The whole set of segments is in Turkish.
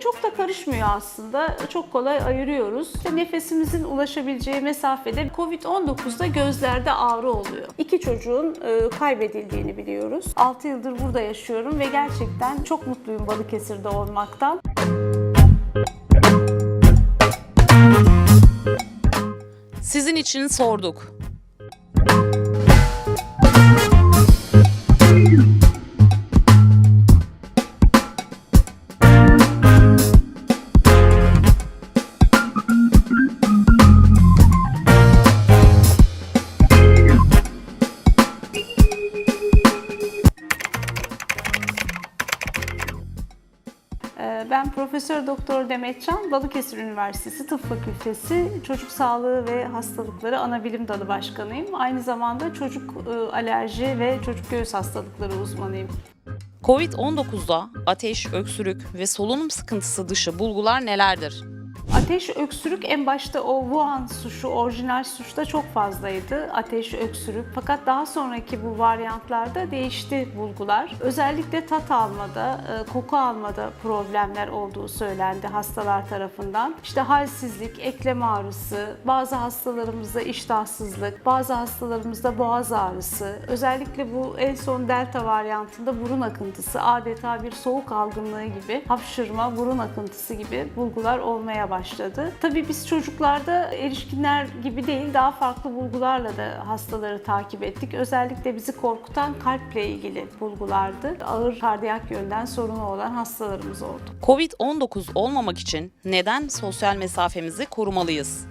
Çok da karışmıyor aslında. Çok kolay ayırıyoruz. Nefesimizin ulaşabileceği mesafede Covid-19'da gözlerde ağrı oluyor. İki çocuğun e, kaybedildiğini biliyoruz. 6 yıldır burada yaşıyorum ve gerçekten çok mutluyum Balıkesir'de olmaktan. Sizin için sorduk. Profesör Doktor Demet Can, Balıkesir Üniversitesi Tıp Fakültesi Çocuk Sağlığı ve Hastalıkları Anabilim Dalı Başkanıyım. Aynı zamanda çocuk e, alerji ve çocuk göğüs hastalıkları uzmanıyım. Covid-19'da ateş, öksürük ve solunum sıkıntısı dışı bulgular nelerdir? Ateş, öksürük en başta o Wuhan suşu, orijinal suşta çok fazlaydı. Ateş, öksürük. Fakat daha sonraki bu varyantlarda değişti bulgular. Özellikle tat almada, e, koku almada problemler olduğu söylendi hastalar tarafından. İşte halsizlik, eklem ağrısı, bazı hastalarımızda iştahsızlık, bazı hastalarımızda boğaz ağrısı. Özellikle bu en son delta varyantında burun akıntısı, adeta bir soğuk algınlığı gibi, hapşırma, burun akıntısı gibi bulgular olmaya başladı. Tabii biz çocuklarda erişkinler gibi değil daha farklı bulgularla da hastaları takip ettik. Özellikle bizi korkutan kalple ilgili bulgulardı. Ağır kardiyak yönden sorunu olan hastalarımız oldu. Covid-19 olmamak için neden sosyal mesafemizi korumalıyız?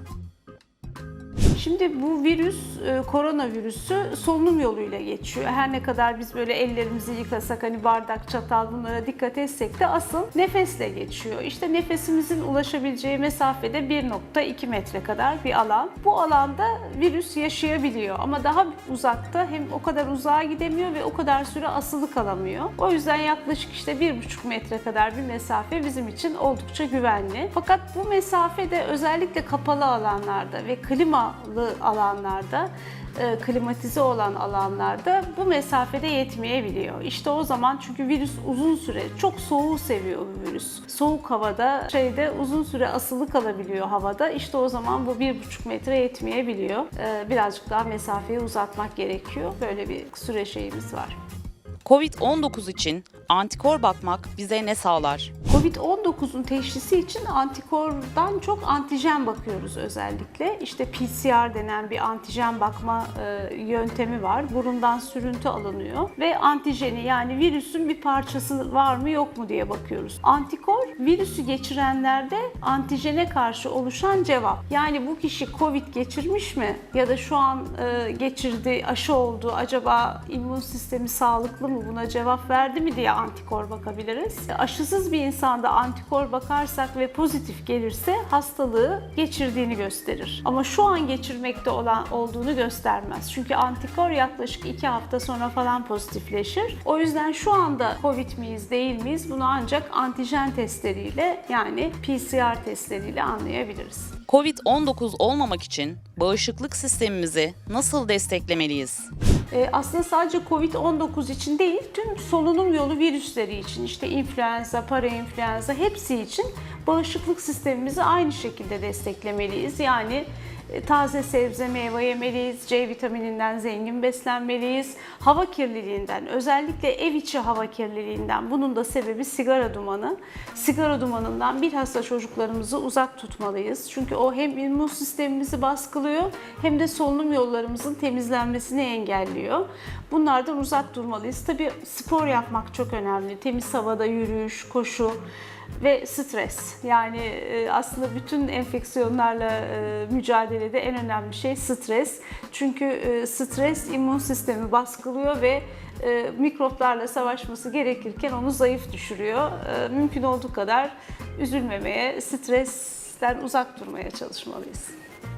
Şimdi bu virüs, e, koronavirüsü solunum yoluyla geçiyor. Her ne kadar biz böyle ellerimizi yıkasak hani bardak, çatal bunlara dikkat etsek de asıl nefesle geçiyor. İşte nefesimizin ulaşabileceği mesafede 1.2 metre kadar bir alan. Bu alanda virüs yaşayabiliyor ama daha uzakta hem o kadar uzağa gidemiyor ve o kadar süre asılı kalamıyor. O yüzden yaklaşık işte 1.5 metre kadar bir mesafe bizim için oldukça güvenli. Fakat bu mesafede özellikle kapalı alanlarda ve klimalı alanlarda e, klimatize olan alanlarda bu mesafede yetmeyebiliyor. İşte o zaman çünkü virüs uzun süre çok soğuğu seviyor bu virüs. Soğuk havada şeyde uzun süre asılı kalabiliyor havada. İşte o zaman bu bir buçuk metre yetmeyebiliyor. E, Birazcık daha mesafeyi uzatmak gerekiyor. Böyle bir süre şeyimiz var. Covid-19 için antikor bakmak bize ne sağlar? Covid-19'un teşhisi için antikordan çok antijen bakıyoruz özellikle. İşte PCR denen bir antijen bakma e, yöntemi var. Burundan sürüntü alınıyor ve antijeni yani virüsün bir parçası var mı yok mu diye bakıyoruz. Antikor virüsü geçirenlerde antijene karşı oluşan cevap. Yani bu kişi Covid geçirmiş mi ya da şu an e, geçirdi, aşı oldu, acaba immün sistemi sağlıklı mı buna cevap verdi mi diye antikor bakabiliriz. Aşısız bir insanda antikor bakarsak ve pozitif gelirse hastalığı geçirdiğini gösterir. Ama şu an geçirmekte olan olduğunu göstermez. Çünkü antikor yaklaşık 2 hafta sonra falan pozitifleşir. O yüzden şu anda Covid miyiz değil miyiz bunu ancak antijen testleriyle yani PCR testleriyle anlayabiliriz. Covid-19 olmamak için bağışıklık sistemimizi nasıl desteklemeliyiz? Ee, aslında sadece Covid-19 için değil, tüm solunum yolu virüsleri için, işte influenza, parainfluenza hepsi için bağışıklık sistemimizi aynı şekilde desteklemeliyiz. Yani e, taze sebze, meyve yemeliyiz, C vitamininden zengin beslenmeliyiz. Hava kirliliğinden, özellikle ev içi hava kirliliğinden, bunun da sebebi sigara dumanı. Sigara dumanından bilhassa çocuklarımızı uzak tutmalıyız. Çünkü o hem immün sistemimizi baskılıyor hem de solunum yollarımızın temizlenmesini engelliyor. Bunlardan uzak durmalıyız. Tabii spor yapmak çok önemli. Temiz havada yürüyüş, koşu ve stres. Yani e, aslında bütün enfeksiyonlarla e, mücadelede en önemli şey stres. Çünkü e, stres immün sistemi baskılıyor ve mikroplarla savaşması gerekirken onu zayıf düşürüyor. Mümkün olduğu kadar üzülmemeye, stresten uzak durmaya çalışmalıyız.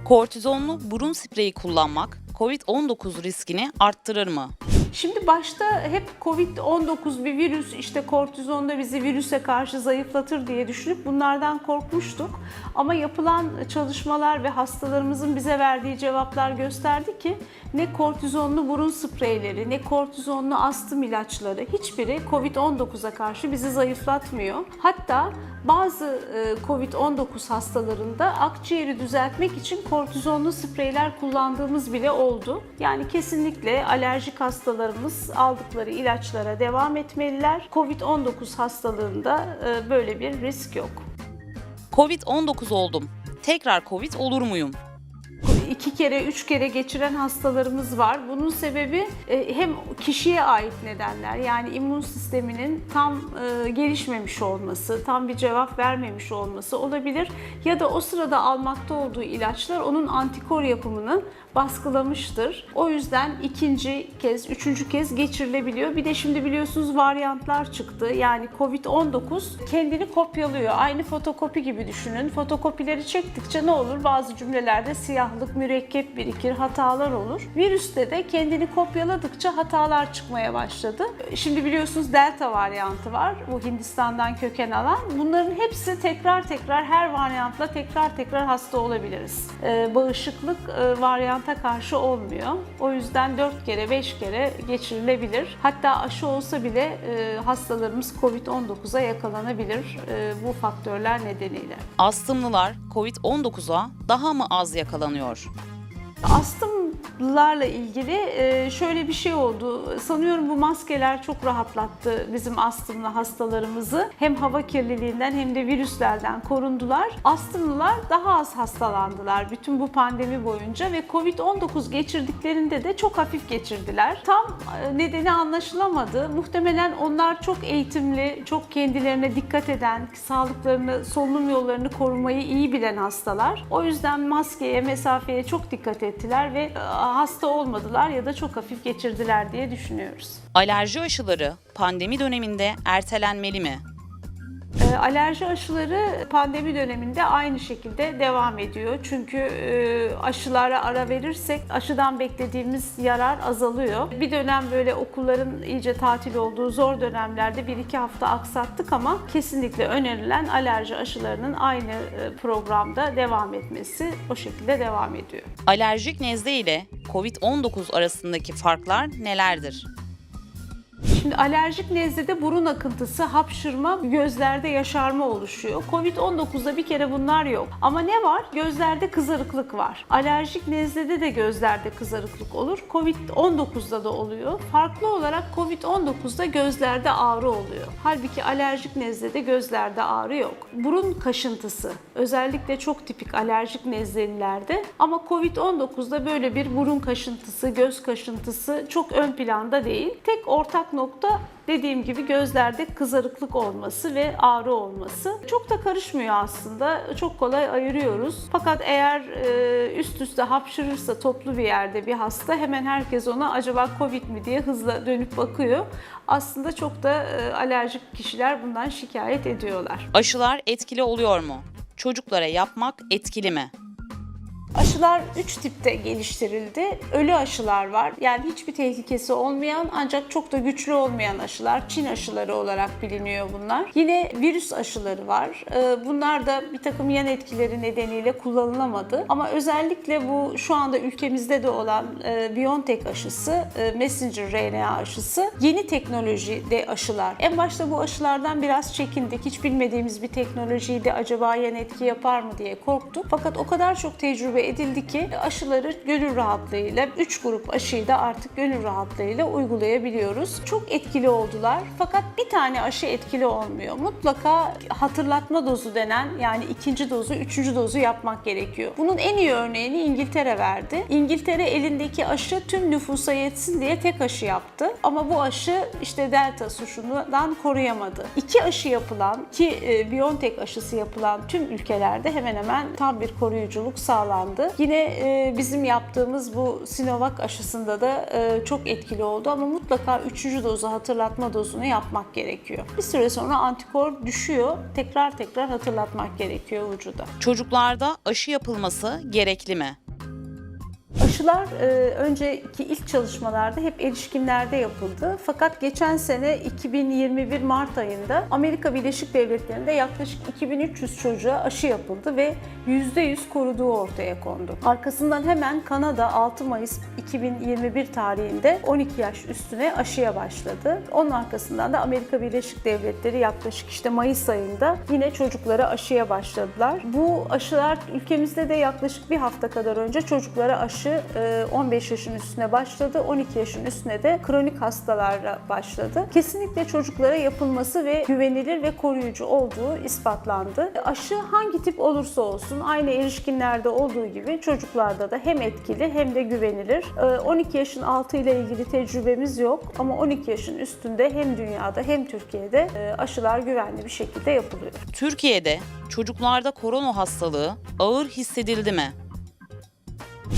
Kortizonlu burun spreyi kullanmak Covid-19 riskini arttırır mı? Şimdi başta hep Covid-19 bir virüs, işte kortizon da bizi virüse karşı zayıflatır diye düşünüp bunlardan korkmuştuk. Ama yapılan çalışmalar ve hastalarımızın bize verdiği cevaplar gösterdi ki ne kortizonlu burun spreyleri, ne kortizonlu astım ilaçları hiçbiri Covid-19'a karşı bizi zayıflatmıyor. Hatta Bazı e, COVID-19 hastalarında akciğeri düzeltmek için kortizonlu spreyler kullandığımız bile oldu. Yani kesinlikle alerjik hastalarımız aldıkları ilaçlara devam etmeliler. COVID-19 hastalığında e, böyle bir risk yok. Covid-19 oldum. Tekrar Covid olur muyum? İki kere, üç kere geçiren hastalarımız var. Bunun sebebi e, hem kişiye ait nedenler yani immün sisteminin tam e, gelişmemiş olması, tam bir cevap vermemiş olması olabilir. Ya da o sırada almakta olduğu ilaçlar onun antikor yapımını baskılamıştır. O yüzden ikinci kez, üçüncü kez geçirilebiliyor. Bir de şimdi biliyorsunuz varyantlar çıktı. Yani Covid-19 kendini kopyalıyor. Aynı fotokopi gibi düşünün. Fotokopileri çektikçe ne olur? Bazı cümlelerde siyahlık, mürekkep birikir, hatalar olur. Virüste de kendini kopyaladıkça hatalar çıkmaya başladı. Şimdi biliyorsunuz delta varyantı var. Bu Hindistan'dan köken alan. Bunların hepsi tekrar tekrar her varyantla tekrar tekrar hasta olabiliriz. Ee, bağışıklık e, varyanta karşı olmuyor. O yüzden 4 kere 5 kere geçirilebilir. Hatta aşı olsa bile e, hastalarımız COVID-19'a yakalanabilir e, bu faktörler nedeniyle. Astımlılar Covid-19'a daha mı az yakalanıyor? Astımlarla ilgili şöyle bir şey oldu. Sanıyorum bu maskeler çok rahatlattı bizim astımlı hastalarımızı. Hem hava kirliliğinden hem de virüslerden korundular. Astımlılar daha az hastalandılar bütün bu pandemi boyunca ve Covid-19 geçirdiklerinde de çok hafif geçirdiler. Tam nedeni anlaşılamadı. Muhtemelen onlar çok eğitimli, çok kendilerine dikkat eden, sağlıklarını, solunum yollarını korumayı iyi bilen hastalar. O yüzden maskeye, mesafeye çok dikkat ettiler ve hasta olmadılar ya da çok hafif geçirdiler diye düşünüyoruz. Alerji aşıları pandemi döneminde ertelenmeli mi? E, Alerji aşıları pandemi döneminde aynı şekilde devam ediyor. Çünkü e, aşılara ara verirsek aşıdan beklediğimiz yarar azalıyor. Bir dönem böyle okulların iyice tatil olduğu zor dönemlerde bir iki hafta aksattık ama kesinlikle önerilen alerji aşılarının aynı e, programda devam etmesi o şekilde devam ediyor. Alerjik nezle ile Covid-19 arasındaki farklar nelerdir? Şimdi alerjik nezlede burun akıntısı, hapşırma, gözlerde yaşarma oluşuyor. Covid-19'da bir kere bunlar yok. Ama ne var? Gözlerde kızarıklık var. Alerjik nezlede de gözlerde kızarıklık olur. Covid-19'da da oluyor. Farklı olarak Covid-19'da gözlerde ağrı oluyor. Halbuki alerjik nezlede gözlerde ağrı yok. Burun kaşıntısı özellikle çok tipik alerjik nezlelilerde ama Covid-19'da böyle bir burun kaşıntısı, göz kaşıntısı çok ön planda değil. Tek ortak nokta dediğim gibi gözlerde kızarıklık olması ve ağrı olması. Çok da karışmıyor aslında. Çok kolay ayırıyoruz. Fakat eğer e, üst üste hapşırırsa toplu bir yerde bir hasta hemen herkes ona acaba Covid mi diye hızla dönüp bakıyor. Aslında çok da e, alerjik kişiler bundan şikayet ediyorlar. Aşılar etkili oluyor mu? Çocuklara yapmak etkili mi? Aşılar 3 tipte geliştirildi. Ölü aşılar var. Yani hiçbir tehlikesi olmayan ancak çok da güçlü olmayan aşılar. Çin aşıları olarak biliniyor bunlar. Yine virüs aşıları var. Ee, Bunlar da bir takım yan etkileri nedeniyle kullanılamadı. Ama özellikle bu şu anda ülkemizde de olan e, BioNTech aşısı, e, messenger RNA aşısı yeni teknolojide aşılar. En başta bu aşılardan biraz çekindik. Hiç bilmediğimiz bir teknolojiydi. Acaba yan etki yapar mı diye korktuk. Fakat o kadar çok tecrübe edildi ki aşıları gönül rahatlığıyla 3 grup aşıyı da artık gönül rahatlığıyla uygulayabiliyoruz. Çok etkili oldular. Fakat bir tane aşı etkili olmuyor. Mutlaka hatırlatma dozu denen yani ikinci dozu, üçüncü dozu yapmak gerekiyor. Bunun en iyi örneğini İngiltere verdi. İngiltere elindeki aşı tüm nüfusa yetsin diye tek aşı yaptı. Ama bu aşı işte delta suçundan koruyamadı. İki aşı yapılan ki e, BioNTech aşısı yapılan tüm ülkelerde hemen hemen tam bir koruyuculuk sağlandı. Yine e, bizim yaptığımız bu Sinovac aşısında da e, çok etkili oldu ama mutlaka üçüncü dozu hatırlatma dozunu yapmak gerekiyor. Bir süre sonra antikor düşüyor. Tekrar tekrar hatırlatmak gerekiyor vücuda. Çocuklarda aşı yapılması gerekli mi? Aşılar e, önceki ilk çalışmalarda hep erişkinlerde yapıldı. Fakat geçen sene 2021 Mart ayında Amerika Birleşik Devletleri'nde yaklaşık 2300 çocuğa aşı yapıldı ve %100 koruduğu ortaya kondu. Arkasından hemen Kanada 6 Mayıs 2021 tarihinde 12 yaş üstüne aşıya başladı. Onun arkasından da Amerika Birleşik Devletleri yaklaşık işte Mayıs ayında yine çocuklara aşıya başladılar. Bu aşılar ülkemizde de yaklaşık bir hafta kadar önce çocuklara aşı 15 yaşın üstüne başladı. 12 yaşın üstüne de kronik hastalara başladı. Kesinlikle çocuklara yapılması ve güvenilir ve koruyucu olduğu ispatlandı. Aşı hangi tip olursa olsun aynı erişkinlerde olduğu gibi çocuklarda da hem etkili hem de güvenilir. E, 12 yaşın altı ile ilgili tecrübemiz yok ama 12 yaşın üstünde hem dünyada hem Türkiye'de e, aşılar güvenli bir şekilde yapılıyor. Türkiye'de çocuklarda korona hastalığı ağır hissedildi mi?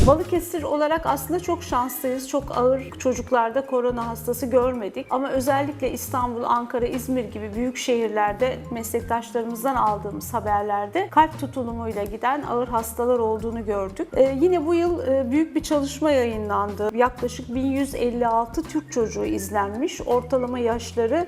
Balıkesir olarak aslında çok şanslıyız. Çok ağır çocuklarda korona hastası görmedik. Ama özellikle İstanbul, Ankara, İzmir gibi büyük şehirlerde meslektaşlarımızdan aldığımız haberlerde kalp tutulumuyla giden ağır hastalar olduğunu gördük. Ee, yine bu yıl e, büyük bir çalışma yayınlandı. Yaklaşık 1156 Türk çocuğu izlenmiş. Ortalama yaşları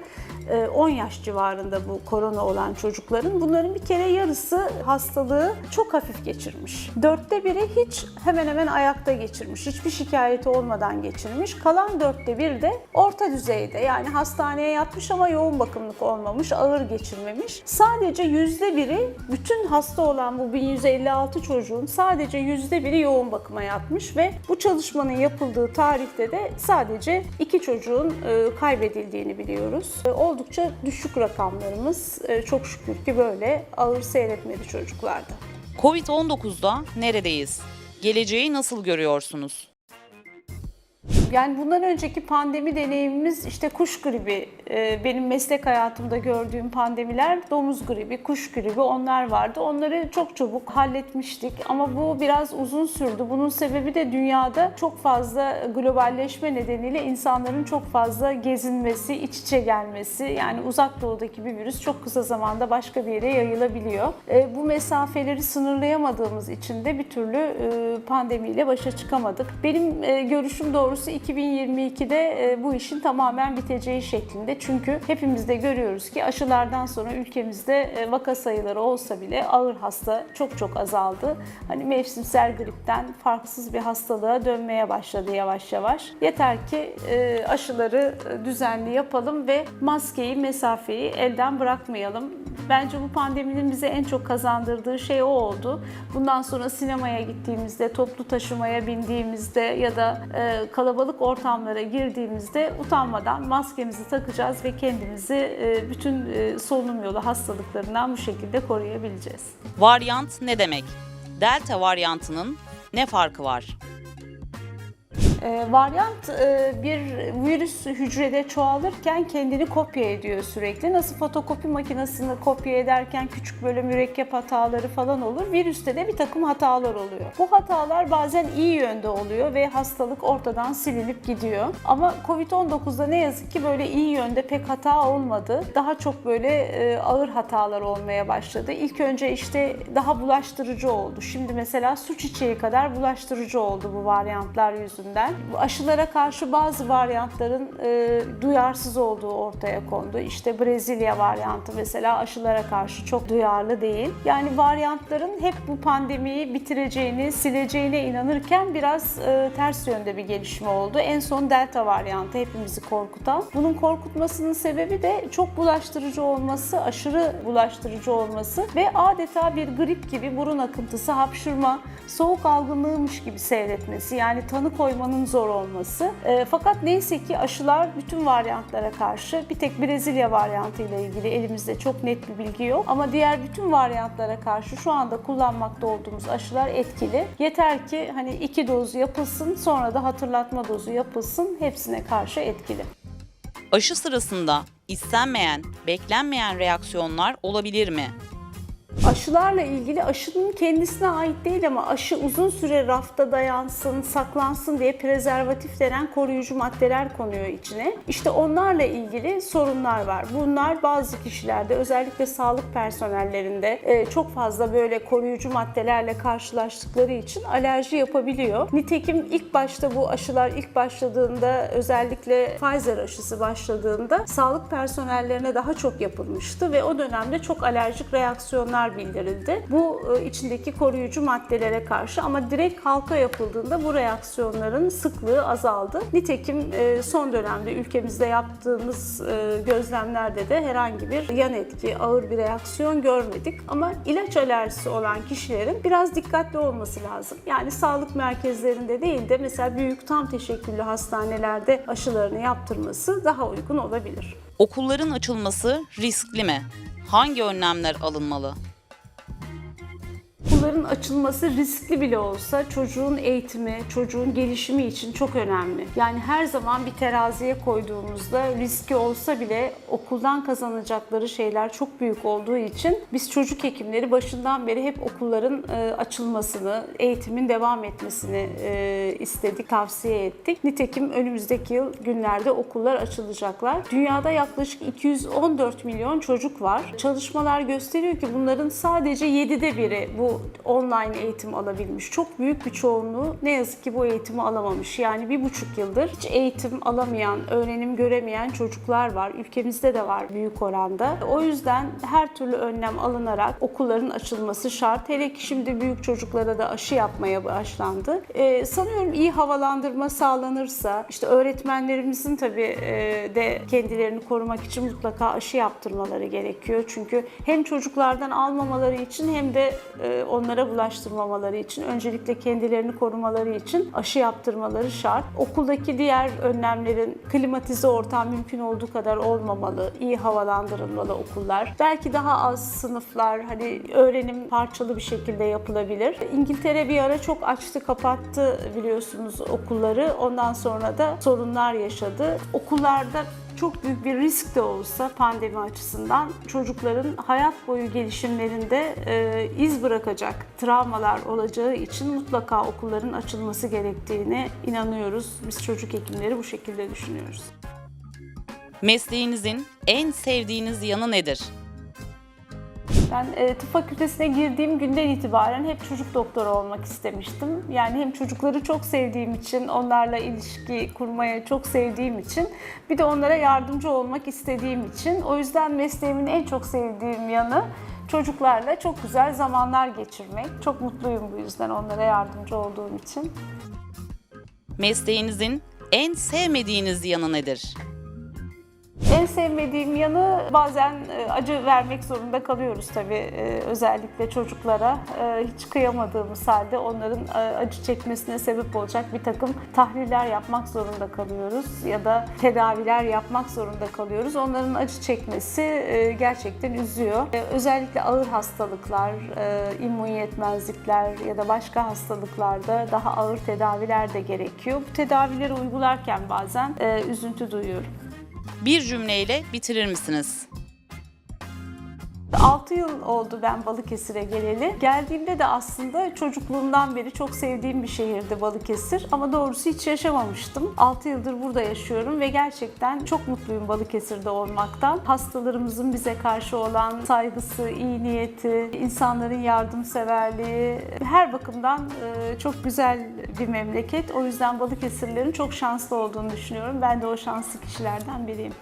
10 yaş civarında bu korona olan çocukların. Bunların bir kere yarısı hastalığı çok hafif geçirmiş. Dörtte biri hiç hemen hemen ayakta geçirmiş. Hiçbir şikayeti olmadan geçirmiş. Kalan dörtte bir de orta düzeyde yani hastaneye yatmış ama yoğun bakımlık olmamış, ağır geçirmemiş. Sadece yüzde biri bütün hasta olan bu 1156 çocuğun sadece yüzde biri yoğun bakıma yatmış ve bu çalışmanın yapıldığı tarihte de sadece iki çocuğun e, kaybedildiğini biliyoruz. E, Oldukça düşük rakamlarımız e, çok şükür ki böyle ağır seyretmedi çocuklarda. Covid-19'da neredeyiz? Geleceği nasıl görüyorsunuz? Yani bundan önceki pandemi deneyimimiz işte kuş gribi, e, benim meslek hayatımda gördüğüm pandemiler domuz gribi, kuş gribi onlar vardı. Onları çok çabuk halletmiştik ama bu biraz uzun sürdü. Bunun sebebi de dünyada çok fazla globalleşme nedeniyle insanların çok fazla gezinmesi, iç içe gelmesi. Yani uzak doğudaki bir virüs çok kısa zamanda başka bir yere yayılabiliyor. E, Bu mesafeleri sınırlayamadığımız için de bir türlü e, pandemiyle başa çıkamadık. Benim görüşüm doğrusu 2022'de e, bu işin tamamen biteceği şeklinde. Çünkü hepimiz de görüyoruz ki aşılardan sonra ülkemizde e, vaka sayıları olsa bile ağır hasta çok çok azaldı. Hani mevsimsel gripten farksız bir hastalığa dönmeye başladı yavaş yavaş. Yeter ki e, aşıları düzenli yapalım ve maskeyi, mesafeyi elden bırakmayalım. Bence bu pandeminin bize en çok kazandırdığı şey o oldu. Bundan sonra sinemaya gittiğimizde, toplu taşımaya bindiğimizde ya da e, kalabalık ortamlara girdiğimizde utanmadan maskemizi takacağız ve kendimizi e, bütün e, solunum yolu hastalıklarından bu şekilde koruyabileceğiz. Varyant ne demek? Delta varyantının ne farkı var? E, varyant e, bir virüs hücrede çoğalırken kendini kopya ediyor sürekli. Nasıl fotokopi makinesini kopya ederken küçük böyle mürekkep hataları falan olur. Virüste de bir takım hatalar oluyor. Bu hatalar bazen iyi yönde oluyor ve hastalık ortadan silinip gidiyor. Ama Covid-19'da ne yazık ki böyle iyi yönde pek hata olmadı. Daha çok böyle e, ağır hatalar olmaya başladı. İlk önce işte daha bulaştırıcı oldu. Şimdi mesela su çiçeği kadar bulaştırıcı oldu bu varyantlar yüzünden. Bu aşılara karşı bazı varyantların e, duyarsız olduğu ortaya kondu. İşte Brezilya varyantı mesela aşılara karşı çok duyarlı değil. Yani varyantların hep bu pandemiyi bitireceğini, sileceğine inanırken biraz e, ters yönde bir gelişme oldu. En son Delta varyantı hepimizi korkutan. Bunun korkutmasının sebebi de çok bulaştırıcı olması, aşırı bulaştırıcı olması ve adeta bir grip gibi burun akıntısı, hapşırma, soğuk algınlığıymış gibi seyretmesi. Yani tanı koymanın zor olması. E, fakat neyse ki aşılar bütün varyantlara karşı bir tek Brezilya varyantı ile ilgili elimizde çok net bir bilgi yok. Ama diğer bütün varyantlara karşı şu anda kullanmakta olduğumuz aşılar etkili. Yeter ki hani iki doz yapılsın sonra da hatırlatma dozu yapılsın hepsine karşı etkili. Aşı sırasında istenmeyen, beklenmeyen reaksiyonlar olabilir mi? Aşılarla ilgili aşının kendisine ait değil ama aşı uzun süre rafta dayansın, saklansın diye prezervatif denen koruyucu maddeler konuyor içine. İşte onlarla ilgili sorunlar var. Bunlar bazı kişilerde özellikle sağlık personellerinde e, çok fazla böyle koruyucu maddelerle karşılaştıkları için alerji yapabiliyor. Nitekim ilk başta bu aşılar ilk başladığında özellikle Pfizer aşısı başladığında sağlık personellerine daha çok yapılmıştı ve o dönemde çok alerjik reaksiyonlar bildirildi. Bu e, içindeki koruyucu maddelere karşı ama direkt halka yapıldığında bu reaksiyonların sıklığı azaldı. Nitekim e, son dönemde ülkemizde yaptığımız e, gözlemlerde de herhangi bir yan etki, ağır bir reaksiyon görmedik. Ama ilaç alerjisi olan kişilerin biraz dikkatli olması lazım. Yani sağlık merkezlerinde değil de mesela büyük tam teşekküllü hastanelerde aşılarını yaptırması daha uygun olabilir. Okulların açılması riskli mi? Hangi önlemler alınmalı? Okulların açılması riskli bile olsa çocuğun eğitimi, çocuğun gelişimi için çok önemli. Yani her zaman bir teraziye koyduğumuzda riski olsa bile okuldan kazanacakları şeyler çok büyük olduğu için biz çocuk hekimleri başından beri hep okulların e, açılmasını, eğitimin devam etmesini e, istedik, tavsiye ettik. Nitekim önümüzdeki yıl günlerde okullar açılacaklar. Dünyada yaklaşık 214 milyon çocuk var. Çalışmalar gösteriyor ki bunların sadece 7'de biri bu online eğitim alabilmiş. Çok büyük bir çoğunluğu ne yazık ki bu eğitimi alamamış. Yani bir buçuk yıldır hiç eğitim alamayan, öğrenim göremeyen çocuklar var. Ülkemizde de var büyük oranda. O yüzden her türlü önlem alınarak okulların açılması şart. Hele ki şimdi büyük çocuklara da aşı yapmaya başlandı. Ee, sanıyorum iyi havalandırma sağlanırsa, işte öğretmenlerimizin tabii e, de kendilerini korumak için mutlaka aşı yaptırmaları gerekiyor. Çünkü hem çocuklardan almamaları için hem de e, onlara bulaştırmamaları için öncelikle kendilerini korumaları için aşı yaptırmaları şart. Okuldaki diğer önlemlerin klimatize ortam mümkün olduğu kadar olmamalı, iyi havalandırılmalı okullar. Belki daha az sınıflar, hani öğrenim parçalı bir şekilde yapılabilir. İngiltere bir ara çok açtı, kapattı biliyorsunuz okulları. Ondan sonra da sorunlar yaşadı. Okullarda çok büyük bir risk de olsa pandemi açısından çocukların hayat boyu gelişimlerinde e, iz bırakacak travmalar olacağı için mutlaka okulların açılması gerektiğine inanıyoruz. Biz çocuk hekimleri bu şekilde düşünüyoruz. Mesleğinizin en sevdiğiniz yanı nedir? Ben e, tıp fakültesine girdiğim günden itibaren hep çocuk doktoru olmak istemiştim. Yani hem çocukları çok sevdiğim için, onlarla ilişki kurmaya çok sevdiğim için, bir de onlara yardımcı olmak istediğim için. O yüzden mesleğimin en çok sevdiğim yanı çocuklarla çok güzel zamanlar geçirmek. Çok mutluyum bu yüzden onlara yardımcı olduğum için. Mesleğinizin en sevmediğiniz yanı nedir? En sevmediğim yanı bazen e, acı vermek zorunda kalıyoruz tabii e, özellikle çocuklara. E, Hiç kıyamadığımız halde onların acı çekmesine sebep olacak bir takım tahliller yapmak zorunda kalıyoruz ya da tedaviler yapmak zorunda kalıyoruz. Onların acı çekmesi gerçekten üzüyor. Özellikle ağır hastalıklar, immün yetmezlikler ya da başka hastalıklarda daha ağır tedaviler de gerekiyor. Bu tedavileri uygularken bazen üzüntü duyuyorum. Bir cümleyle bitirir misiniz? 6 yıl oldu ben Balıkesir'e geleli. Geldiğimde de aslında çocukluğumdan beri çok sevdiğim bir şehirdi Balıkesir. Ama doğrusu hiç yaşamamıştım. 6 yıldır burada yaşıyorum ve gerçekten çok mutluyum Balıkesir'de olmaktan. Hastalarımızın bize karşı olan saygısı, iyi niyeti, insanların yardımseverliği her bakımdan e, çok güzel bir memleket. O yüzden Balıkesirlerin çok şanslı olduğunu düşünüyorum. Ben de o şanslı kişilerden biriyim.